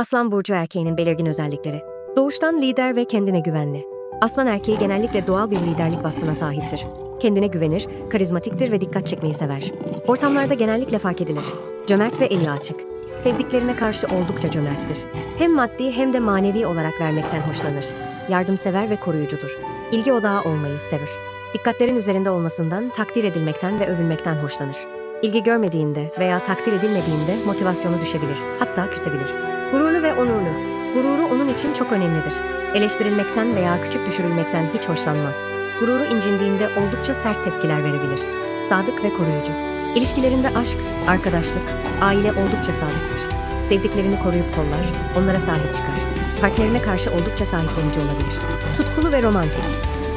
Aslan burcu erkeğinin belirgin özellikleri. Doğuştan lider ve kendine güvenli. Aslan erkeği genellikle doğal bir liderlik vasfına sahiptir. Kendine güvenir, karizmatiktir ve dikkat çekmeyi sever. Ortamlarda genellikle fark edilir. Cömert ve eli açık. Sevdiklerine karşı oldukça cömerttir. Hem maddi hem de manevi olarak vermekten hoşlanır. Yardımsever ve koruyucudur. İlgi odağı olmayı sever. Dikkatlerin üzerinde olmasından, takdir edilmekten ve övülmekten hoşlanır. İlgi görmediğinde veya takdir edilmediğinde motivasyonu düşebilir, hatta küsebilir. Gururlu ve onurlu. Gururu onun için çok önemlidir. Eleştirilmekten veya küçük düşürülmekten hiç hoşlanmaz. Gururu incindiğinde oldukça sert tepkiler verebilir. Sadık ve koruyucu. İlişkilerinde aşk, arkadaşlık, aile oldukça sadıktır. Sevdiklerini koruyup kollar, onlara sahip çıkar. Partnerine karşı oldukça sahiplenici olabilir. Tutkulu ve romantik.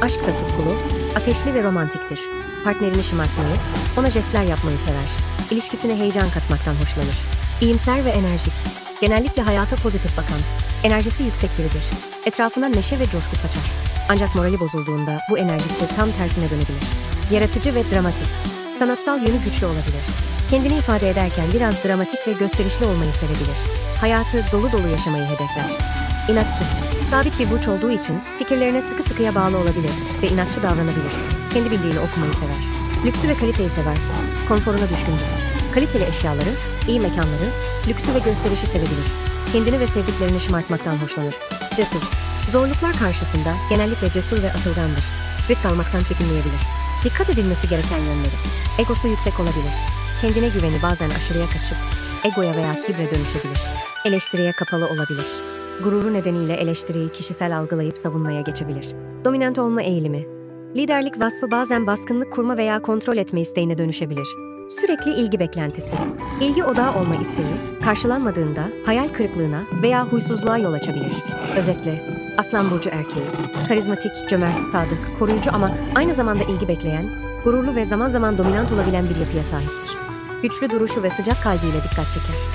Aşk da tutkulu, ateşli ve romantiktir. Partnerini şımartmayı, ona jestler yapmayı sever. İlişkisine heyecan katmaktan hoşlanır. İyimser ve enerjik. Genellikle hayata pozitif bakan, enerjisi yüksek biridir. Etrafına neşe ve coşku saçar. Ancak morali bozulduğunda bu enerjisi tam tersine dönebilir. Yaratıcı ve dramatik. Sanatsal yönü güçlü olabilir. Kendini ifade ederken biraz dramatik ve gösterişli olmayı sevebilir. Hayatı dolu dolu yaşamayı hedefler. İnatçı. Sabit bir burç olduğu için fikirlerine sıkı sıkıya bağlı olabilir ve inatçı davranabilir. Kendi bildiğini okumayı sever. Lüksü ve kaliteyi sever. Konforuna düşkündür. Kaliteli eşyaları, iyi mekanları, lüksü ve gösterişi sevebilir. Kendini ve sevdiklerini şımartmaktan hoşlanır. Cesur. Zorluklar karşısında genellikle cesur ve atılgandır. Risk almaktan çekinmeyebilir. Dikkat edilmesi gereken yönleri. Egosu yüksek olabilir. Kendine güveni bazen aşırıya kaçıp egoya veya kibre dönüşebilir. Eleştiriye kapalı olabilir. Gururu nedeniyle eleştiriyi kişisel algılayıp savunmaya geçebilir. Dominant olma eğilimi. Liderlik vasfı bazen baskınlık kurma veya kontrol etme isteğine dönüşebilir. Sürekli ilgi beklentisi. İlgi odağı olma isteği, karşılanmadığında hayal kırıklığına veya huysuzluğa yol açabilir. Özetle, Aslan Burcu erkeği, karizmatik, cömert, sadık, koruyucu ama aynı zamanda ilgi bekleyen, gururlu ve zaman zaman dominant olabilen bir yapıya sahiptir. Güçlü duruşu ve sıcak kalbiyle dikkat çeker.